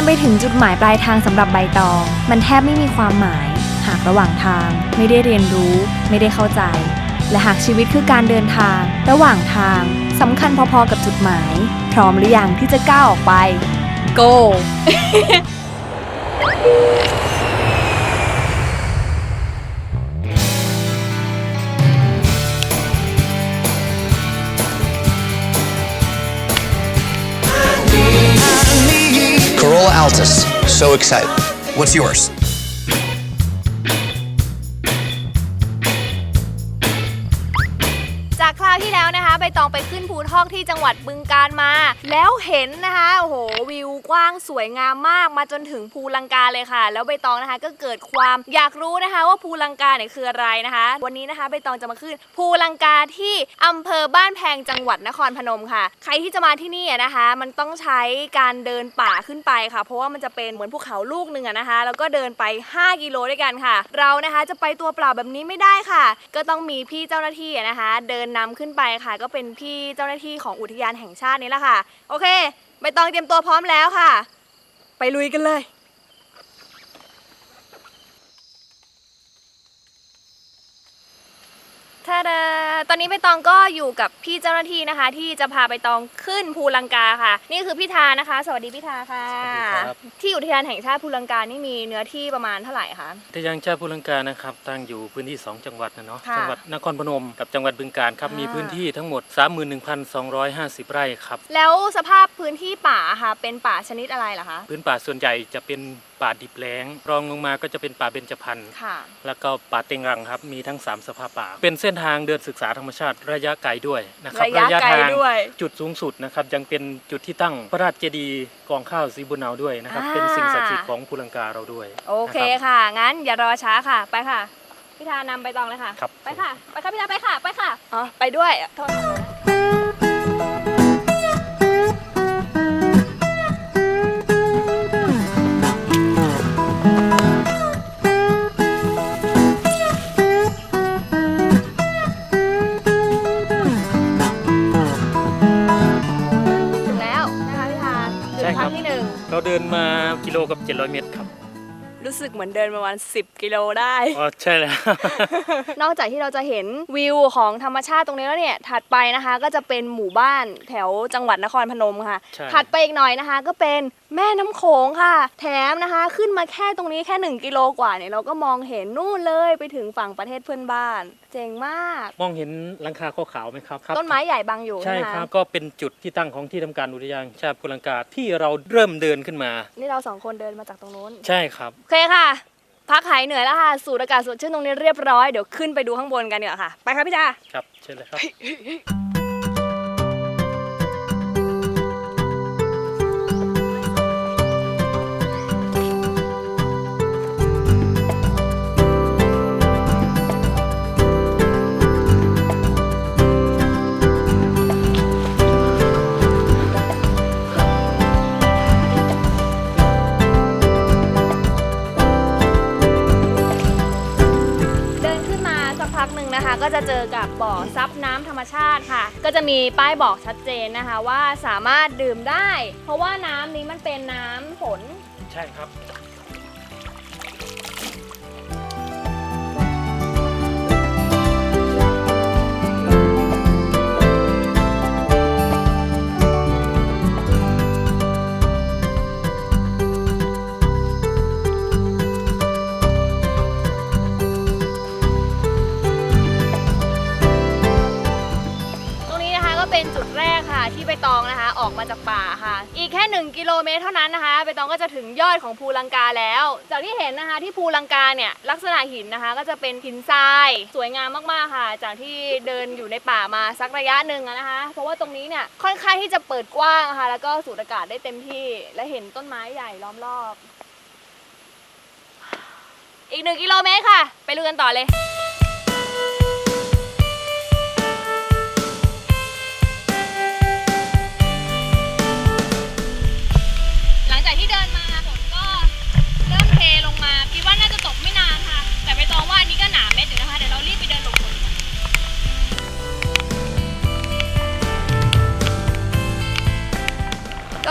การไปถึงจุดหมายปลายทางสำหรับใบตอง มันแทบไม่มีความหมาย หากระหว่างทาง ไม่ได้เรียนรู้ ไม่ได้เข้าใจ และหากชีวิตคือการเดินทาง ระหว่างทางสำคัญพอๆกับจุดหมาย พร้อมหรือยังที่จะก้าวออกไป go Altus. So excited. What's yours? ทอกที่จังหวัดบึงการมา แล้วเห็นนะคะโอ้โหวิวกว้างสวยงามมากมาจนถึงภูลังกาเลยค่ะ แล้วใบตองนะคะก็เกิดความอยากรู้นะคะ ว่าภูลังกาเนี่ยคืออะไรนะคะ วันนี้นะคะใบตองจะมาขึ้น ภูลังกาที่อำเภอบ้านแพงจังหวัดนครพนมค่ะ ใครที่จะมาที่นี่นะคะ มันต้องใช้การเดินป่าขึ้นไปค่ะ เพราะว่ามันจะเป็นเหมือนภูเขาลูกหนึ่งนะคะ แล้วก็เดินไป 5 กิโลด้วยกันค่ะ เรานะคะจะไปตัวเปล่าแบบนี้ไม่ได้ค่ะ ก็ต้องมีพี่เจ้าหน้าที่นะคะ เดินนำขึ้นไปค่ะ ก็เป็นพี่เจ้าหน้าที่ของอุทยานแห่งชาตินี้แหละค่ะ โอเคใบตองเตรียมตัวพร้อมแล้วค่ะ ไปลุยกันเลย ท่าดาตอนนี้ใบตองก็อยู่กับพี่เจ้าหน้าที่นะคะ ที่จะพาใบตองขึ้นภูลังกาค่ะ นี่คือพี่ทานะคะ สวัสดีพี่ทาค่ะ สวัสดีครับ ที่อุทยานแห่งชาติภูลังกานี่มีเนื้อที่ประมาณเท่าไหร่คะทะยังชาติภูลังกานะครับตั้งอยู่พื้นที่ 2 จังหวัดนะเนาะค่ะจัหวัดนครพนมกับจังหวัดบึงกาฬครับอ่ามี มีพื้นที่ทั้งหมด 31,250 ไร่ครับแล้วสภาพพื้นที่ป่าค่ะ เป็นป่าชนิดอะไรเหรอคะ พื้นป่าส่วนใหญ่จะเป็น ป่าดิบแล้ง รองลงมาก็จะเป็นป่าเบญจพรรณค่ะ แล้วก็ป่าเต็งรังครับ มีทั้ง 3 สภาพป่า เป็นเส้นทางเดินศึกษาธรรมชาติระยะไกลด้วยนะครับระยะไกลทางด้วย จุดสูงสุดนะครับยังเป็นจุดที่ตั้งพระราชเจดีย์กองข้าวสีบุญนาวด้วยนะครับอ่าเป็นสิ่งศักดิ์สิทธิ์ของภูลังกาเราด้วยโอเคนะครับค่ะ งั้นอย่ารอช้าค่ะ ไปค่ะ พี่ทานำไปตองเลยค่ะครับไปค่ะ ไปค่ะพี่ทาไปค่ะ ไปค่ะ อ๋อ ไปด้วยโทษ สึกเหมือนเดินประมาณ 10 กิโลได้ อ๋อใช่แล้ว นอกจากที่เราจะเห็นวิวของธรรมชาติตรงนี้แล้วเนี่ย ถัดไปนะคะก็จะเป็นหมู่บ้านแถวจังหวัดนครพนมค่ะ ใช่ ถัดไปอีกหน่อยนะคะ ก็เป็นแม่น้ำโขงค่ะ แถมนะคะ ขึ้นมาแค่ตรงนี้แค่ 1 กิโลกว่าเนี่ยเราก็มองเห็นนู่นเลยไปถึงฝั่งประเทศเพื่อนบ้าน เจ๋งมาก มองเห็นหลังคาขาวๆไหมครับต้นไม้ใหญ่บังอยู่ใช่ไหมครับคะก็เป็นจุดที่ตั้งของที่ทำการอุทยานชาติภูลังกาที่เราเริ่มเดินขึ้นมา นี่เราสองคนเดินมาจากตรงนู้น ใช่ครับ โอเคค่ะ พักหายเหนื่อยแล้วค่ะ สูดอากาศสดชื่นตรงนี้เรียบร้อย เดี๋ยวขึ้นไปดูข้างบนกันเดี๋ยวาค่ะ ไปค่ะพี่ดาครับเชิญเลยครับ จะเจอกับบ่อซับน้ำธรรมชาติค่ะ ก็จะมีป้ายบอกชัดเจนนะคะว่าสามารถดื่มได้ เพราะว่าน้ำนี้มันเป็นน้ำฝนใช่ครับ นะคะ ออกมาจากป่าค่ะ อีกแค่ 1 กิโลเมตรเท่านั้นนะคะใบตองก็จะถึงยอดของภูลังกาแล้ว จากที่เห็นนะคะที่ภูลังกาเนี่ยลักษณะหินนะคะ ก็จะเป็นหินทราย สวยงามมากๆค่ะ จากที่เดินอยู่ในป่ามาสักระยะหนึ่งนะคะ เพราะว่าตรงนี้เนี่ยค่อนข้างที่จะเปิดกว้างค่ะ แล้วก็สูดอากาศได้เต็มที่ และเห็นต้นไม้ใหญ่ล้อมรอบ อีกหนึ่งกิโลเมตรค่ะ ไปลุยกันต่อเลย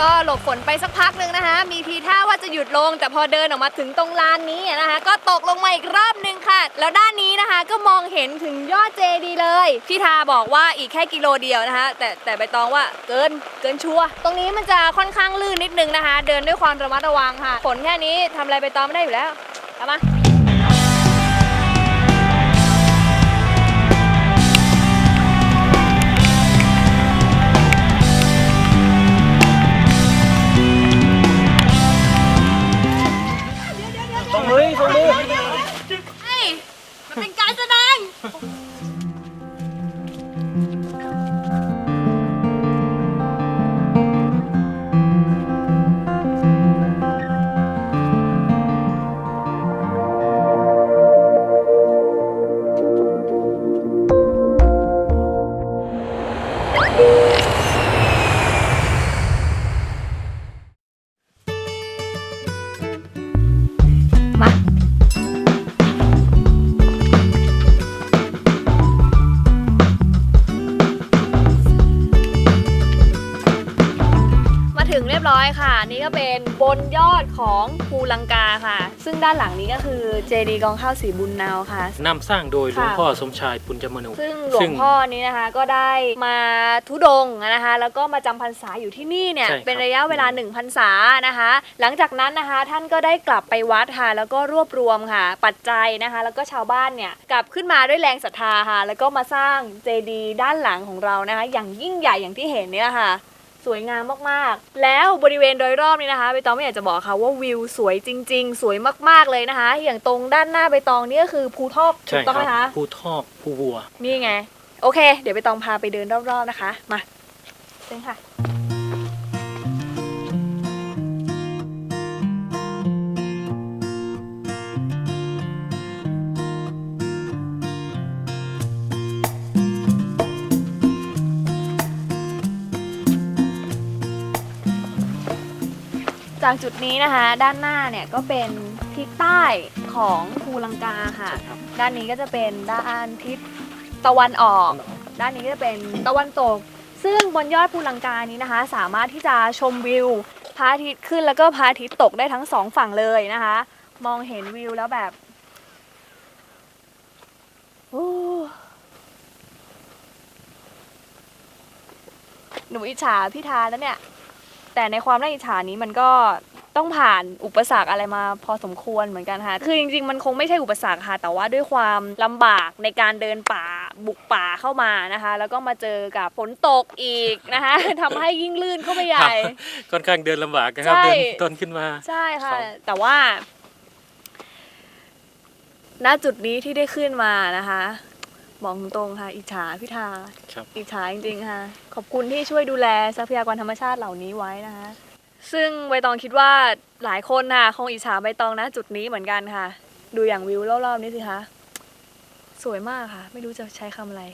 ก็หลบฝนไปสักพักหนึ่งนะคะ มีทีท่าว่าจะหยุดลง แต่พอเดินออกมาถึงตรงลานนี้นะคะ ก็ตกลงมาอีกรอบหนึงค่ะ แล้วด้านนี้นะคะก็มองเห็นถึงยอดเจดีเลย พี่ทาบอกว่าอีกแค่กิโลเดียวนะคะ แต่แต่ใบตองว่าเกินเกินชัวตรงนี้มันจะค่อนข้างลื่นนิดนึงนะคะ เดินด้วยความระมัดระวังค่ะฝนแค่นี้ทำอะไรใบตองไม่ได้อยู่แล้วเอามา ส่งมือส่งมือเฮ้ย มันเป็นการแสดง ดของภูลังกาค่ะ ซึ่งด้านหลังนี้ก็คือเจดีย์กองข้าวสีบุญนาวค่ะ นำสร้างโดยหลวงค่ะพ่อสมชายปุญจมโนซึ่งหลวงพ่อนี้นะคะก็ได้มาทุดงค์นะคะ แล้วก็มาจำพรรษาอยู่ที่นี่เนี่ยใช่ครับเป็นระยะเวลาหนึ่งพรรษานะคะ หลังจากนั้นนะคะท่านก็ได้กลับไปวัดค่ะแล้วก็รวบรวมค่ะ ปัจจัยนะคะ แล้วก็ชาวบ้านเนี่ยกลับขึ้นมาด้วยแรงศรัทธาค่ะ แล้วก็มาสร้างเจดีย์ด้านหลังของเรานะคะ อย่างยิ่งใหญ่อย่างที่เห็นเนี่ยค่ะ สวยงามมากๆ แล้วบริเวณโดยรอบนี้นะคะใบตองไม่อยากจะบอกค่ะว่าวิวสวยจริง ๆ สวยมากๆเลยนะคะ อย่างตรงด้านหน้าใบตองนี่ก็คือภูทอกถูใช่กต้องคไหมรับคะภูทอกภูวัว นี่ไง โอเค เดี๋ยวไปตองพาไปเดินรอบๆนะคะ มาเชิญค่ะ จากจุดนี้นะคะ ด้านหน้าเนี่ยก็เป็นทิศใต้ของภูลังกาค่ะใช่ครับด้านนี้ก็จะเป็นด้านทิศตะวันออก ด้านนี้ก็จะเป็นตะวันตก ซึ่งบนยอดภูลังกานี้นะคะ สามารถที่จะชมวิวพระอาทิตย์ขึ้นแล้วก็พระอาทิตย์ตกได้ทั้งสองฝั่งเลยนะคะ มองเห็นวิวแล้วแบบโอ้หนูอิจฉาพี่ทาแล้วเนี่ย แต่ในความน่าอิจฉานี้มันก็ต้องผ่านอุปสรรคอะไรมาพอสมควรเหมือนกันค่ะ คือจริงๆ มันคงไม่ใช่อุปสรรคค่ะ แต่ว่าด้วยความลำบากในการเดินป่าบุกป่าเข้ามานะคะ แล้วก็มาเจอกับฝนตกอีกนะคะทำให้ยิ่งลื่นเข้าไปใหญ่ ค่อนข้างเดินลำบากนะครับใช่เดินต้นขึ้นมา ใช่ค่ะครับแต่ว่า ณจุดนี้ที่ได้ขึ้นมานะคะ บอกตรงๆค่ะอิจฉาพิธาครับ อิจฉาจริงๆค่ะ ขอบคุณที่ช่วยดูแลทรัพยากรธรรมชาติเหล่านี้ไว้นะคะ ซึ่งใบตองคิดว่าหลายคนค่ะคงอิจฉาใบตองนะจุดนี้เหมือนกันค่ะ ดูอย่างวิวรอบๆนี้สิคะสวยมากค่ะ ไม่รู้จะใช้คำอะไร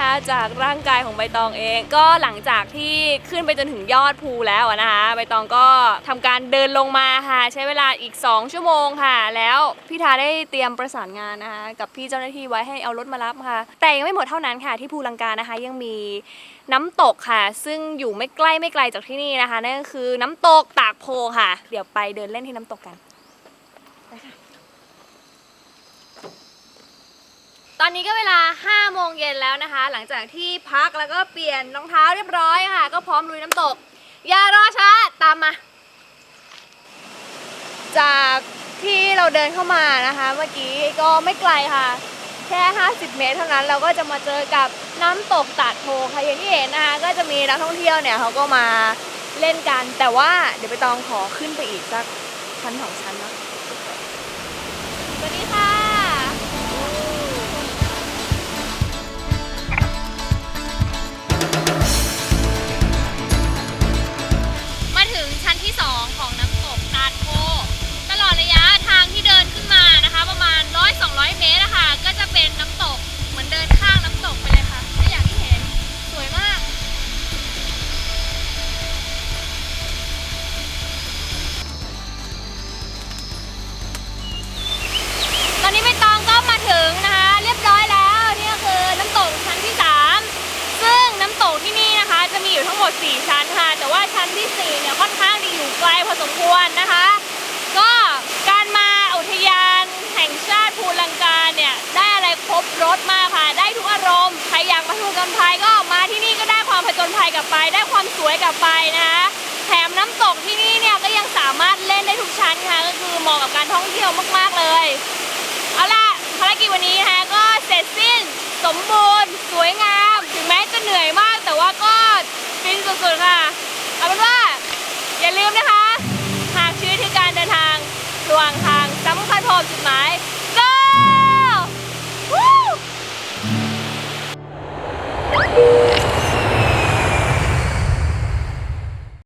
นะคะจากร่างกายของใบตองเอง ก็หลังจากที่ขึ้นไปจนถึงยอดภูแล้วนะคะใบตองก็ทำการเดินลงมาค่ะ ใช้เวลาอีก 2 ชั่วโมงค่ะ แล้วพี่ทาได้เตรียมประสานงานนะคะกับพี่เจ้าหน้าที่ไว้ให้เอารถมารับค่ะ แต่ยังไม่หมดเท่านั้นค่ะที่ภูลังกานะคะยังมีน้ำตกค่ะ ซึ่งอยู่ไม่ใกล้ไม่ไกลจากที่นี่นะคะนั่นก็คือน้ำตกตากโพค่ะ เดี๋ยวไปเดินเล่นที่น้ำตกกัน ตอนนี้ก็เวลา 5 โมงย็นแล้วนะคะ หลังจากที่พักแล้วก็เปลี่ยนรองเท้าเรียบร้อยค่ะ ก็พร้อมลุยน้ำตก อย่ารอช้า ตามมา จากที่เราเดินเข้ามานะคะ เมื่อกี้ก็ไม่ไกลค่ะ แค่ 50 เมตรเท่านั้นเราก็จะมาเจอกับน้ำตกตาดโพค่ะอย่างที่เห็นนะคะ ก็จะมีนักท่องเที่ยวเนี่ยเขาก็มาเล่นกัน แต่ว่าเดี๋ยวไปตองขอขึ้นไปอีกสักชั้นสองชั้นเนาะสวัสดีค่ะ มาถึงชั้นที่ 2 ของน้ำตกตาดโพตลอดระยะทางที่เดินขึ้นมานะคะ ประมาณ 100-200 เมตรนะคะก็จะเป็นน้ำตก พอสมควรนะคะ ก็การมาอุทยานแห่งชาติภูลังกาเนี่ยได้อะไรครบรถมากค่ะ ได้ทุกอารมณ์ใครอยากมาผจญภัยก็มาที่นี่ก็ได้ความผจญภัยกลับไป ได้ความสวยกลับไปนะคะแถมน้ำตกที่นี่เนี่ยก็ยังสามารถเล่นได้ทุกชั้นค่ะก็คือเหมาะกับการท่องเที่ยวมาก ๆเลยเอาล่ะภารกิจวันนี้นะคะก็เสร็จสิ้นสมบูรณ์ สวยงาม ถึงแม้จะเหนื่อยมากแต่ว่าก็ฟินสุดๆค่ะ เอาเป็นว่าอย่าลืมนะคะ